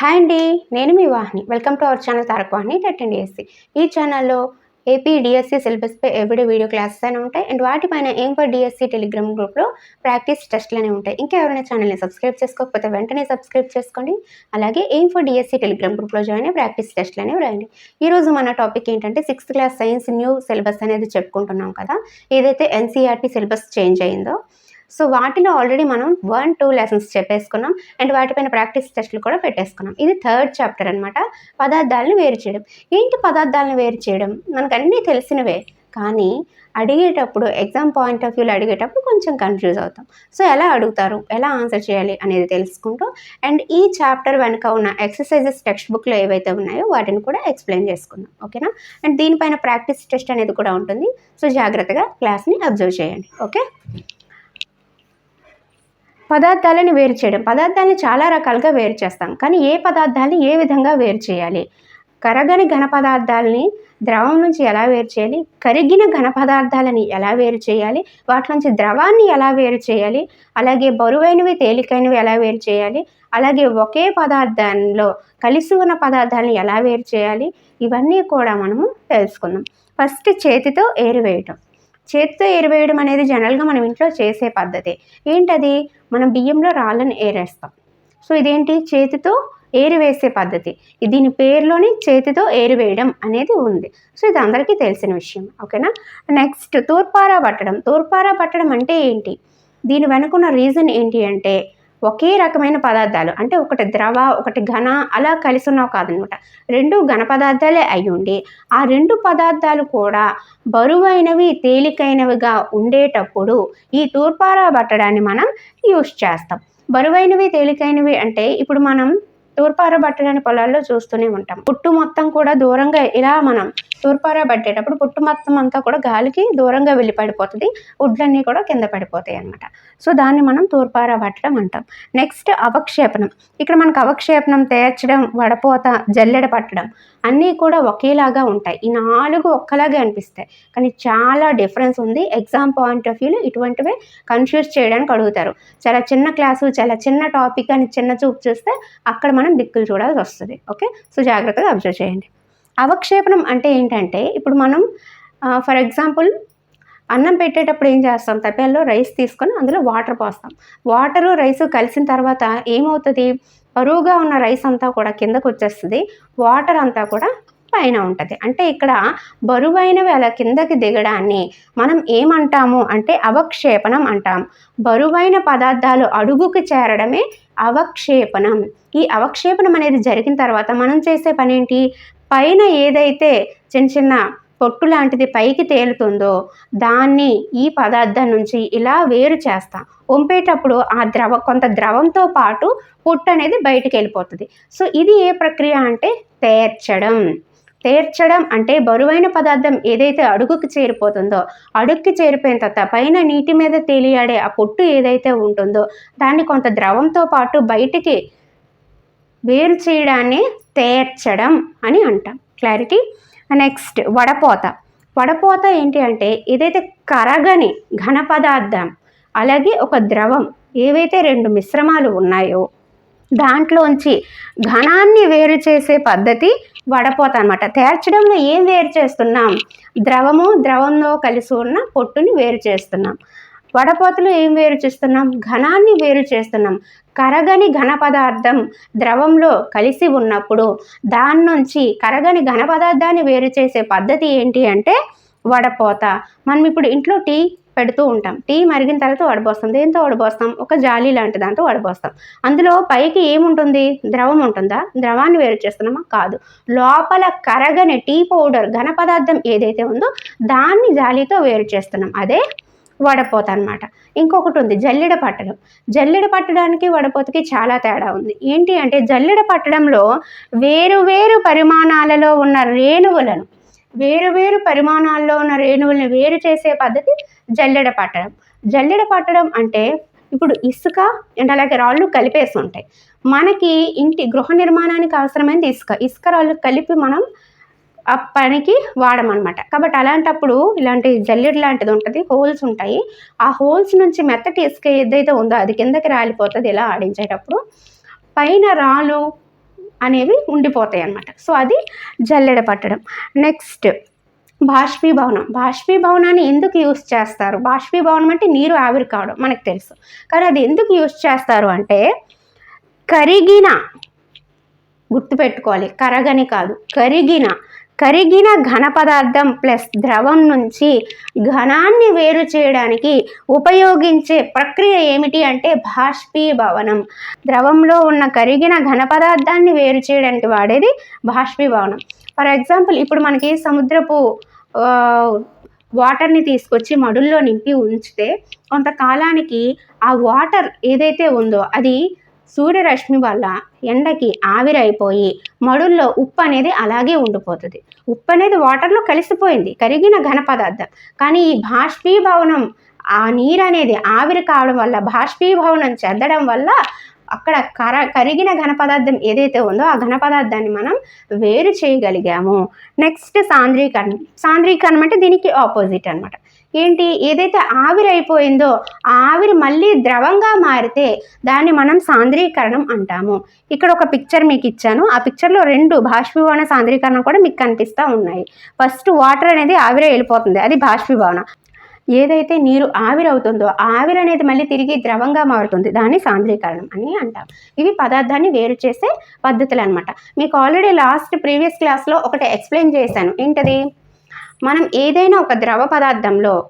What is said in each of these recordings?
Hi అండి నేను మీ Vahini. Welcome to our channel Tarak Vahini TET and DSC ఈ ఛానల్లో ఏపీ డిఎస్సి సిలబస్పై ఎవ్రీడే వీడియో క్లాసెస్ అయినా ఉంటాయి. అండ్ వాటిపైన ఏం ఫర్ డిఎస్సి టెలిగ్రామ్ గ్రూప్లో ప్రాక్టీస్ టెస్ట్లు అనేవి ఉంటాయి. ఇంకా ఎవరైనా ఛానల్ని సబ్స్క్రైబ్ చేసుకోకపోతే వెంటనే సబ్స్క్రైబ్ చేసుకోండి. అలాగే ఏం ఫర్ డిఎస్సి టెలిగ్రామ్ గ్రూప్లో జాయిన్ అయ్యి ప్రాక్టీస్ టెస్ట్లు అనేవి రాయండి. ఈరోజు మన టాపిక్ ఏంటంటే sixth class science new syllabus అనేది చెప్పుకుంటున్నాం కదా. ఏదైతే ఎన్సీఆర్టీ సిలబస్ చేంజ్ అయిందో సో వాటిలో ఆల్రెడీ మనం వన్ టూ లెసన్స్ చెప్పేసుకున్నాం. అండ్ వాటిపైన ప్రాక్టీస్ టెస్ట్లు కూడా పెట్టేసుకున్నాం. ఇది థర్డ్ చాప్టర్ అనమాట పదార్థాలను వేరు చేయడం. ఏంటి పదార్థాలను వేరు చేయడం? మనకు అన్నీ తెలిసినవే. కానీ అడిగేటప్పుడు ఎగ్జామ్ పాయింట్ ఆఫ్ వ్యూలో అడిగేటప్పుడు కొంచెం కన్ఫ్యూజ్ అవుతాం. సో ఎలా అడుగుతారు? ఎలా ఆన్సర్ చేయాలి అనేది తెలుసుకుంటూ అండ్ ఈ చాప్టర్ వెనుక ఉన్న ఎక్సర్సైజెస్ టెక్స్ట్ బుక్లో ఏవైతే ఉన్నాయో వాటిని కూడా ఎక్స్ప్లెయిన్ చేసుకుందాం. ఓకేనా అండ్ దీనిపైన ప్రాక్టీస్ టెస్ట్ అనేది కూడా ఉంటుంది. సో జాగ్రత్తగా క్లాస్ని అబ్జర్వ్ చేయండి. ఓకే పదార్థాలను వేరు చేయడం. పదార్థాలను చాలా రకాలుగా వేరు చేస్తాం. కానీ ఏ పదార్థాలని ఏ విధంగా వేరు చేయాలి? కరగని ఘన పదార్థాలని ద్రవం నుంచి ఎలా వేరు చేయాలి? కరిగిన ఘన పదార్థాలని ఎలా వేరు చేయాలి? వాటి నుంచి ద్రవాన్ని ఎలా వేరు చేయాలి? అలాగే బరువైనవి తేలికైనవి ఎలా వేరు చేయాలి? అలాగే ఒకే పదార్థంలో కలిసి ఉన్న పదార్థాలను ఎలా వేరు చేయాలి? ఇవన్నీ కూడా మనము తెలుసుకుందాం. ఫస్ట్ చేతితో ఏరివేయటం చేతితో ఏరివేయడం అనేది జనరల్గా మనం ఇంట్లో చేసే పద్ధతి. ఏంటది? మనం బియ్యంలో రాళ్ళను ఏరేస్తాం. సో ఇదేంటి? చేతితో ఏరివేసే పద్ధతి. దీని పేరులోని చేతితో ఏరివేయడం అనేది ఉంది. సో ఇది అందరికీ తెలిసిన విషయం. ఓకేనా? నెక్స్ట్ తూర్పారా పట్టడం. తూర్పారా పట్టడం అంటే ఏంటి? దీని వెనుకున్న రీజన్ ఏంటి అంటే ఒకే రకమైన పదార్థాలు అంటే ఒకటి ద్రవ ఒకటి ఘన అలా కలిసి ఉన్నావు కాదనమాట. రెండు ఘన పదార్థాలే అయి ఉండి ఆ రెండు పదార్థాలు కూడా బరువైనవి తేలికైనవిగా ఉండేటప్పుడు ఈ తూర్పారా పట్టడాన్ని మనం యూస్ చేస్తాం. బరువైనవి తేలికైనవి అంటే ఇప్పుడు మనం తూర్పారబట్టడానికి పొలాల్లో చూస్తూనే ఉంటాం. పుట్టు మొత్తం కూడా దూరంగా ఇలా మనం తూర్పారబట్టేటప్పుడు పుట్టు మొత్తం అంతా కూడా గాలికి దూరంగా వెళ్ళి పడిపోతుంది ఉడ్లన్నీ కూడా కింద పడిపోతాయి అనమాట సో దాన్ని మనం తూర్పారబట్టడం అంటాం. నెక్స్ట్ అవక్షేపణం. ఇక్కడ మనకు అవక్షేపణం తేర్చడం వడపోత జల్లెడ పట్టడం అన్నీ కూడా ఒకేలాగా ఉంటాయి. ఈ నాలుగు ఒక్కలాగే అనిపిస్తాయి. కానీ చాలా డిఫరెన్స్ ఉంది. ఎగ్జామ్ పాయింట్ ఆఫ్ వ్యూలో ఇటువంటివే కన్ఫ్యూజ్ చేయడానికి అడుగుతారు. చాలా చిన్న క్లాసు చాలా చిన్న టాపిక్ అని చిన్న చూపు చూస్తే అక్కడ మనం దిక్కులు చూడాల్సి వస్తుంది. ఓకే సో జాగ్రత్తగా అబ్జర్వ్ చేయండి. అవక్షేపణం అంటే ఏంటంటే ఇప్పుడు మనం ఫర్ ఎగ్జాంపుల్ అన్నం పెట్టేటప్పుడు ఏం చేస్తాం? తప్పేల్లో రైస్ తీసుకొని అందులో వాటర్ పోస్తాం. వాటరు రైస్ కలిసిన తర్వాత ఏమవుతుంది? బరువుగా ఉన్న రైస్ అంతా కూడా కిందకు వచ్చేస్తుంది. వాటర్ అంతా కూడా పైన ఉంటుంది. అంటే ఇక్కడ బరువైనవి అలా కిందకి దిగడాన్ని మనం ఏమంటాము? అంటే అవక్షేపణం అంటాం. బరువైన పదార్థాలు అడుగుకి చేరడమే అవక్షేపణం. ఈ అవక్షేపణం అనేది జరిగిన తర్వాత మనం చేసే పని ఏంటి పైన ఏదైతే చిన్న చిన్న పొట్టు లాంటిది పైకి తేలుతుందో దాన్ని ఈ పదార్థం నుంచి ఇలా వేరు చేస్తాం. వంపేటప్పుడు ఆ ద్రవ కొంత ద్రవంతో పాటు పొట్టు అనేది బయటికి వెళ్ళిపోతుంది. సో ఇది ఏ ప్రక్రియ అంటే తేర్చడం. తేర్చడం అంటే బరువైన పదార్థం ఏదైతే అడుగుకి చేరిపోతుందో అడుగుకి చేరిపోయిన తర్వాత పైన నీటి మీద తేలియాడే ఆ పొట్టు ఏదైతే ఉంటుందో దాన్ని కొంత ద్రవంతో పాటు బయటికి వేరు చేయడాన్ని తేర్చడం అని అంటాం. క్లారిటీ? నెక్స్ట్ వడపోత. వడపోత ఏంటి అంటే ఏదైతే కరగని ఘన పదార్థం అలాగే ఒక ద్రవం ఏవైతే రెండు మిశ్రమాలు ఉన్నాయో దాంట్లోంచి ఘనాన్ని వేరు చేసే పద్ధతి వడపోత అనమాట తేర్చడంలో ఏం వేరు చేస్తున్నాం? ద్రవము ద్రవంలో కలిసి ఉన్న పొట్టుని వేరు చేస్తున్నాం. వడపోతలు ఏం వేరు చేస్తున్నాం? ఘనాన్ని వేరు చేస్తున్నాం. కరగని ఘన పదార్థం ద్రవంలో కలిసి ఉన్నప్పుడు దాని నుంచి కరగని ఘన పదార్థాన్ని వేరు చేసే పద్ధతి ఏంటి అంటే వడపోత. మనం ఇప్పుడు ఇంట్లో టీ పెడుతూ ఉంటాం. టీ మరిగిన తర్వాత వడబోస్తాం. దేంతో వడబోస్తాం? ఒక జాలి లాంటి దాంతో వడబోస్తాం. అందులో పైకి ఏముంటుంది? ద్రవం ఉంటుందా? ద్రవాన్ని వేరు చేస్తున్నామా? కాదు. లోపల కరగని టీ పౌడర్ ఘన పదార్థం ఏదైతే ఉందో దాన్ని జాలితో వేరు చేస్తున్నాం. అదే వడపోత అనమాట ఇంకొకటి ఉంది జల్లెడ పట్టడం. జల్లెడ పట్టడానికి వడపోతకి చాలా తేడా ఉంది. ఏంటి అంటే జల్లెడ పట్టడంలో వేరు వేరు పరిమాణాలలో ఉన్న రేణువులను వేరు వేరు పరిమాణాల్లో ఉన్న రేణువులను వేరు చేసే పద్ధతి జల్లెడ పట్టడం జల్లెడ పట్టడం అంటే ఇప్పుడు ఇసుక అండ్ అలాగే రాళ్ళు కలిపేసి ఉంటాయి మనకి ఇంటి గృహ నిర్మాణానికి అవసరమైనది ఇసుక. ఇసుక రాళ్ళు కలిపి మనం ఆ పనికి వాడమన్నమాట. కాబట్టి అలాంటప్పుడు ఇలాంటి జల్లెడ లాంటిది ఉంటుంది హోల్స్ ఉంటాయి. ఆ హోల్స్ నుంచి మెత్తటి ఇసుక ఏదైతే ఉందో అది కిందకి రాలిపోతుంది ఇలా ఆడించేటప్పుడు పైన రాళ్ళు అనేవి ఉండిపోతాయి అన్నమాట సో అది జల్లెడ పట్టడం. నెక్స్ట్ బాష్పీభవనం. బాష్పీభవనాన్ని ఎందుకు యూస్ చేస్తారు? బాష్పీభవనం అంటే నీరు ఆవిరి కావడం మనకు తెలుసు. కానీ అది ఎందుకు యూస్ చేస్తారు అంటే కరిగిన గుర్తుపెట్టుకోవాలి కరగని కాదు కరిగిన కరిగిన ఘన పదార్థం ప్లస్ ద్రవం నుంచి ఘనాన్ని వేరు చేయడానికి ఉపయోగించే ప్రక్రియ ఏమిటి అంటే బాష్పీభవనం. ద్రవంలో ఉన్న కరిగిన ఘన పదార్థాన్ని వేరు చేయడానికి వాడేది బాష్పీభవనం. ఫర్ ఎగ్జాంపుల్ ఇప్పుడు మనకి సముద్రపు వాటర్ని తీసుకొచ్చి మడుల్లో నింపి ఉంచితే కొంతకాలానికి ఆ వాటర్ ఏదైతే ఉందో అది సూర్యరశ్మి వల్ల ఎండకి ఆవిరైపోయి మడుల్లో ఉప్పు అనేది అలాగే ఉండిపోతుంది. ఉప్పు అనేది వాటర్లో కలిసిపోయింది కరిగిన ఘన పదార్థం. కానీ ఈ బాష్పీభవనం ఆ నీరు అనేది ఆవిరి కావడం వల్ల బాష్పీభవనం చెందడం వల్ల అక్కడ కర కరిగిన ఘన పదార్థం ఏదైతే ఉందో ఆ ఘన పదార్థాన్ని మనం వేరు చేయగలిగాము. నెక్స్ట్ సాంద్రీకరణం సాంద్రీకరణం అంటే దీనికి ఆపోజిట్ అనమాట ఏంటి? ఏదైతే ఆవిరి అయిపోయిందో ఆ ఆవిరి మళ్ళీ ద్రవంగా మారితే దాన్ని మనం సాంద్రీకరణం అంటాము. ఇక్కడ ఒక పిక్చర్ మీకు ఇచ్చాను. ఆ పిక్చర్లో రెండు బాష్పీభవన సాంద్రీకరణం కూడా మీకు కనిపిస్తూ ఉన్నాయి. ఫస్ట్ వాటర్ అనేది ఆవిరి వెళ్ళిపోతుంది అది బాష్పీభవన. ఏదైతే నీరు ఆవిరవుతుందో ఆవిరి అనేది మళ్ళీ తిరిగి ద్రవంగా మారుతుంది. దాన్ని సాంద్రీకరణం అని అంటాం. ఇవి పదార్థాన్ని వేరు చేసే పద్ధతులు అనమాట మీకు ఆల్రెడీ లాస్ట్ ప్రీవియస్ క్లాస్లో ఒకటి ఎక్స్ప్లెయిన్ చేశాను. ఏంటది? మనం ఏదైనా ఒక ద్రవ పదార్థంలో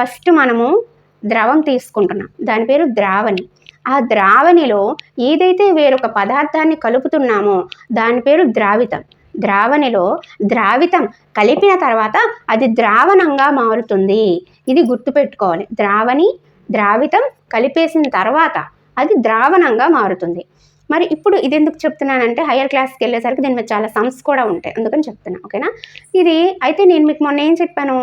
ఫస్ట్ మనము ద్రవం తీసుకుంటున్నాం. దాని పేరు ద్రావణి. ఆ ద్రావణిలో ఏదైతే వేరొక పదార్థాన్ని కలుపుతున్నామో దాని పేరు ద్రావితం. ద్రావణిలో ద్రావితం కలిపిన తర్వాత అది ద్రావణంగా మారుతుంది. ఇది గుర్తుపెట్టుకోవాలి. ద్రావణి ద్రావితం కలిపేసిన తర్వాత అది ద్రావణంగా మారుతుంది. మరి ఇప్పుడు ఇది ఎందుకు చెప్తున్నానంటే హయ్యర్ క్లాస్కి వెళ్ళేసరికి దీని మీద చాలా సమ్స్ కూడా ఉంటాయి. అందుకని చెప్తున్నా. ఓకేనా? ఇది అయితే నేను మీకు మొన్న ఏం చెప్పాను?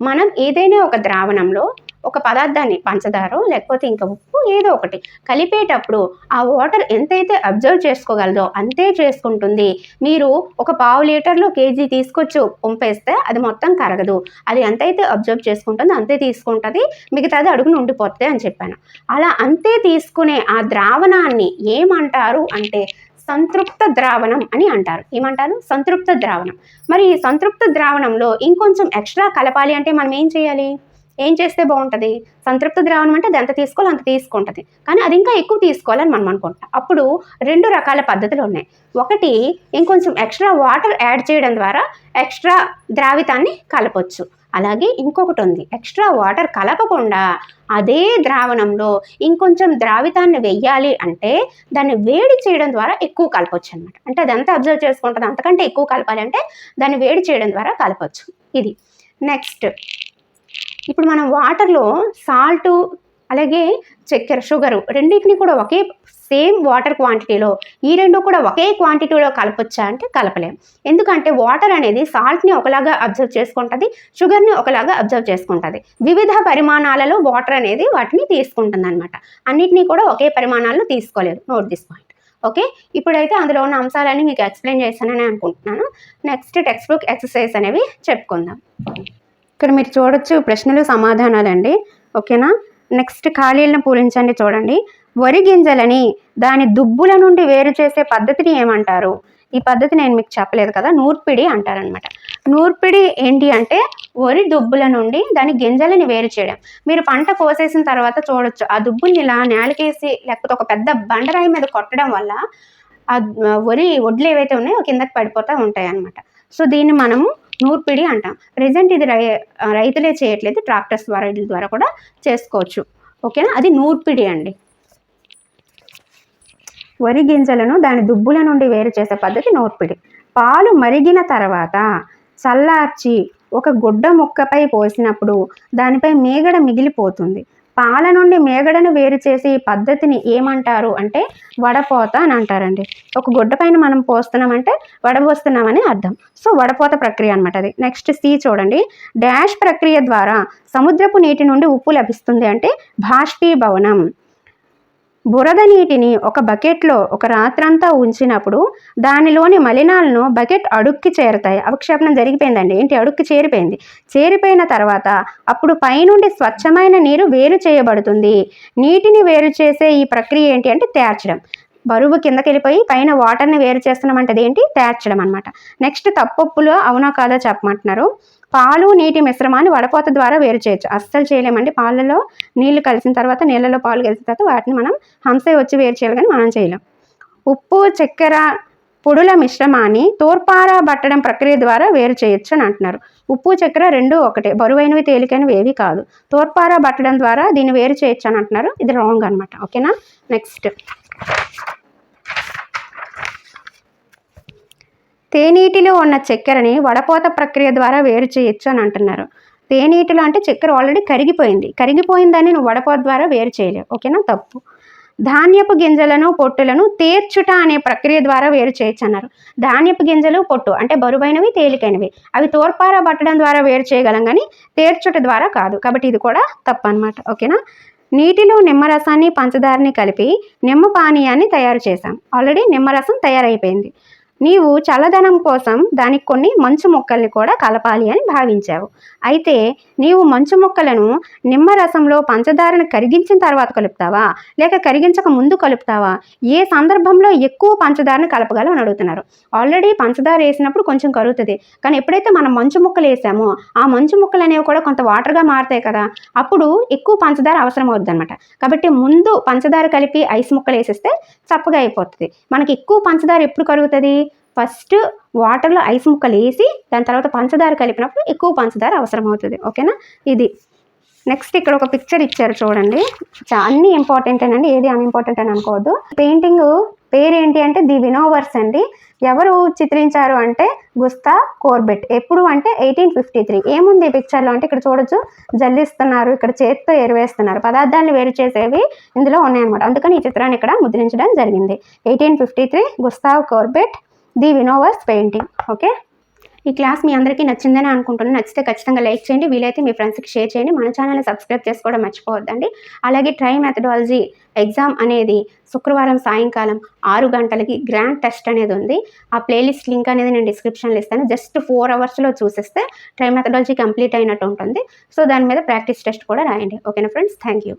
మనం ఏదైనా ఒక ద్రావణంలో ఒక పదార్థాన్ని పంచదార లేకపోతే ఇంకా ఉప్పు ఏదో ఒకటి కలిపేటప్పుడు ఆ వాటర్ ఎంతైతే అబ్జర్వ్ చేసుకోగలదో అంతే చేసుకుంటుంది. మీరు ఒక పావు లీటర్లో కేజీ తీసుకొచ్చి పంపేస్తే అది మొత్తం కరగదు. అది ఎంతైతే అబ్జర్వ్ చేసుకుంటుందో అంతే తీసుకుంటుంది. మిగతాది అడుగున ఉండిపోతుంది అని చెప్పాను. అలా అంతే తీసుకునే ఆ ద్రావణాన్ని ఏమంటారు అంటే సంతృప్త ద్రావణం అని అంటారు. ఏమంటారు? సంతృప్త ద్రావణం. మరి ఈ సంతృప్త ద్రావణంలో ఇంకొంచెం ఎక్స్ట్రా కలపాలి అంటే మనం ఏం చేయాలి? ఏం చేస్తే బాగుంటుంది? సంతృప్త ద్రావణం అంటే అది ఎంత తీసుకోవాలి అంత తీసుకుంటుంది. కానీ అది ఇంకా ఎక్కువ తీసుకోవాలని మనం అనుకుంటాం అప్పుడు రెండు రకాల పద్ధతులు ఉన్నాయి. ఒకటి ఇంకొంచెం ఎక్స్ట్రా వాటర్ యాడ్ చేయడం ద్వారా ఎక్స్ట్రా ద్రావితాన్ని కలపొచ్చు. అలాగే ఇంకొకటి ఉంది ఎక్స్ట్రా వాటర్ కలపకుండా అదే ద్రావణంలో ఇంకొంచెం ద్రావితాన్ని వెయ్యాలి అంటే దాన్ని వేడి చేయడం ద్వారా ఎక్కువ కలపొచ్చు అనమాట అంటే అది ఎంత అబ్జర్వ్ చేసుకుంటుంది. అంతకంటే ఎక్కువ కలపాలి అంటే దాన్ని వేడి చేయడం ద్వారా కలపొచ్చు. ఇది. నెక్స్ట్. ఇప్పుడు మనం వాటర్లో సాల్టు అలాగే చక్కెర షుగరు రెండింటిని కూడా ఒకే సేమ్ వాటర్ క్వాంటిటీలో ఈ రెండు కూడా ఒకే క్వాంటిటీలో కలపొచ్చా అంటే కలపలేం. ఎందుకంటే వాటర్ అనేది సాల్ట్ని ఒకలాగా అబ్జర్వ్ చేసుకుంటుంది షుగర్ని ఒకలాగా అబ్జర్వ్ చేసుకుంటుంది. వివిధ పరిమాణాలలో వాటర్ అనేది వాటిని తీసుకుంటుంది అనమాట అన్నిటినీ కూడా ఒకే పరిమాణాల్లో తీసుకోలేదు. నోట్ దిస్ పాయింట్ ఓకే ఇప్పుడైతే అందులో ఉన్న అంశాలన్నీ మీకు ఎక్స్ప్లెయిన్ చేశానని అనుకుంటున్నాను. నెక్స్ట్ టెక్స్ట్ బుక్ ఎక్సర్సైజ్ అనేవి చెప్పుకుందాం. ఇక్కడ మీరు చూడొచ్చు ప్రశ్నలు సమాధానాలండి. ఓకేనా? నెక్స్ట్ ఖాళీలను పూరించండి చూడండి. వరి గింజలని దాని దుబ్బుల నుండి వేరు చేసే పద్ధతిని ఏమంటారు? ఈ పద్ధతి నేను మీకు చెప్పలేదు కదా నూర్పిడి అంటారనమాట. నూర్పిడి ఏంటి అంటే వరి దుబ్బుల నుండి దాని గింజలని వేరు చేయడం. మీరు పంట కోసేసిన తర్వాత చూడొచ్చు ఆ దుబ్బుల్ని ఇలా నేలకేసి లేకపోతే ఒక పెద్ద బండరాయి మీద కొట్టడం వల్ల ఆ వరి వడ్లు ఏవైతే ఉన్నాయో కిందకి పడిపోతూ ఉంటాయి అనమాట సో దీన్ని మనము నూర్పిడి అంటాం. ప్రజెంట్ ఇది రై రైతులే చేయట్లేదు ట్రాక్టర్స్ ద్వారా వీటి ద్వారా కూడా చేసుకోవచ్చు. ఓకేనా అది నూర్పిడి అండి. వరి గింజలను దాని దుబ్బుల నుండి వేరు చేసే పద్ధతి నూర్పిడి. పాలు మరిగిన తర్వాత చల్లార్చి ఒక గుడ్డ ముక్కపై పోసినప్పుడు దానిపై మేగడ మిగిలిపోతుంది. పాల నుండి మేగడను వేరు చేసి ఈ పద్ధతిని ఏమంటారు అంటే వడపోత అని అంటారండి. ఒక గుడ్డ పైన మనం పోస్తున్నామంటే వడపోస్తున్నామని అర్థం. సో వడపోత ప్రక్రియ అనమాట అది. నెక్స్ట్ సి చూడండి. డాష్ ప్రక్రియ ద్వారా సముద్రపు నీటి నుండి ఉప్పు లభిస్తుంది అంటే బాష్పీభవనం. బురద నీటిని ఒక బకెట్లో ఒక రాత్రంతా ఉంచినప్పుడు దానిలోని మలినాలను బకెట్ అడుక్కి చేరుతాయి. అవక్షేపణం జరిగిపోయిందండి. ఏంటి? అడుక్కి చేరిపోయింది. చేరిపోయిన తర్వాత అప్పుడు పైనుండి స్వచ్ఛమైన నీరు వేరు చేయబడుతుంది. నీటిని వేరు చేసే ఈ ప్రక్రియ ఏంటి అంటే తేర్చడం. బరువు కిందకి వెళ్ళిపోయి పైన వాటర్ని వేరు చేస్తున్నాం అంటే ఏంటి? తేర్చడం అనమాట నెక్స్ట్ తప్పప్పులో అవునా కాదా చెప్పమంటున్నారు. పాలు నీటి మిశ్రమాన్ని వడపోత ద్వారా వేరు చేయొచ్చు. అస్సలు చేయలేమండి. పాలలో నీళ్ళు కలిసిన తర్వాత నీళ్ళలో పాలు కలిసిన తర్వాత వాటిని మనం హంసే వచ్చి వేరు చేయాలి కానీ మనం చేయలేం. ఉప్పు చక్కెర పొడుల మిశ్రమాన్ని తోర్పార బట్టడం ప్రక్రియ ద్వారా వేరు చేయొచ్చు అని అంటున్నారు. ఉప్పు చక్కెర రెండు ఒకటే. బరువైనవి తేలికైనవి ఏవి కాదు. తోర్పార బట్టడం ద్వారా దీన్ని వేరు చేయొచ్చు అని అంటున్నారు. ఇది రాంగ్ అనమాట ఓకేనా? నెక్స్ట్. తేనీటిలో ఉన్న చక్కెరని వడపోత ప్రక్రియ ద్వారా వేరు చేయొచ్చు అని అంటున్నారు. తేనీటిలో అంటే చక్కెర ఆల్రెడీ కరిగిపోయింది. కరిగిపోయిందని నువ్వు వడపోత ద్వారా వేరు చేయలేవు. ఓకేనా? తప్పు. ధాన్యపు గింజలను పొట్టులను తేర్చుట అనే ప్రక్రియ ద్వారా వేరు చేయొచ్చు అన్నారు. ధాన్యపు గింజలు పొట్టు అంటే బరువైనవి తేలికైనవి. అవి తోర్పార పట్టడం ద్వారా వేరు చేయగలం కానీ తేర్చుట ద్వారా కాదు. కాబట్టి ఇది కూడా తప్పు అనమాట ఓకేనా? నీటిలో నిమ్మరసాన్ని పంచదారని కలిపి నిమ్మ పానీయాన్ని తయారు చేశాం. ఆల్రెడీ నిమ్మరసం తయారైపోయింది. నీవు చల్లదనం కోసం దానికి కొన్ని మంచు మొక్కల్ని కూడా కలపాలి అని భావించావు. అయితే నీవు మంచు మొక్కలను నిమ్మరసంలో పంచదారను కరిగించిన తర్వాత కలుపుతావా? లేక కరిగించక ముందు కలుపుతావా? ఏ సందర్భంలో ఎక్కువ పంచదారను కలపగలవు అని అడుగుతున్నారు. ఆల్రెడీ పంచదార వేసినప్పుడు కొంచెం కరుగుతుంది. కానీ ఎప్పుడైతే మనం మంచు ముక్కలు వేసామో ఆ మంచు ముక్కలు అనేవి కూడా కొంత వాటర్గా మారుతాయి కదా? అప్పుడు ఎక్కువ పంచదార అవసరం అవుతుంది అనమాట కాబట్టి ముందు పంచదార కలిపి ఐస్ ముక్కలు వేసేస్తే చప్పగా అయిపోతుంది. మనకి ఎక్కువ పంచదార ఎప్పుడు కరుగుతుంది? ఫస్ట్ వాటర్లో ఐస్ ముక్కలు వేసి దాని తర్వాత పంచదార కలిపినప్పుడు ఎక్కువ పంచదార అవసరం అవుతుంది ఓకేనా? ఇది. నెక్స్ట్ ఇక్కడ ఒక పిక్చర్ ఇచ్చారు చూడండి. అన్నీ అన్ని ఇంపార్టెంట్ అండి ఏది అన్ఇంపార్టెంట్ అని అనుకోవద్దు. పెయింటింగ్ పేరేంటి అంటే ది వినోవర్స్ అండి. ఎవరు చిత్రించారు అంటే గుస్తా కోర్బెట్. ఎప్పుడు అంటే ఎయిటీన్ ఫిఫ్టీ త్రీ. ఏముంది ఈ పిక్చర్లో అంటే ఇక్కడ చూడొచ్చు. జల్లిస్తున్నారు ఇక్కడ చేత్తో ఎరువేస్తున్నారు. పదార్థాలను వేరు చేసేవి ఇందులో ఉన్నాయన్నమాట. అందుకని ఈ చిత్రాన్ని ఇక్కడ ముద్రించడం జరిగింది. Eighteen fifty three Gustave Courbet the winnowers painting okay? ఈ క్లాస్ మీ అందరికీ నచ్చిందని అనుకుంటున్నాను నచ్చితే ఖచ్చితంగా లైక్ చేయండి. వీలైతే మీ ఫ్రెండ్స్కి షేర్ చేయండి. మన ఛానల్ని సబ్స్క్రైబ్ చేసుకోవడం మర్చిపోవద్దండి. అలాగే ట్రై మెథడాలజీ ఎగ్జామ్ అనేది శుక్రవారం సాయంకాలం ఆరు గంటలకి గ్రాండ్ టెస్ట్ అనేది ఉంది. ఆ ప్లేలిస్ట్ లింక్ అనేది నేను డిస్క్రిప్షన్లో ఇస్తాను. జస్ట్ ఫోర్ అవర్స్లో చూసేస్తే ట్రై మెథడాలజీ కంప్లీట్ అయినట్టు ఉంటుంది. సో దాని మీద ప్రాక్టీస్ టెస్ట్ కూడా రాయండి. ఓకేనా ఫ్రెండ్స్? Thank you.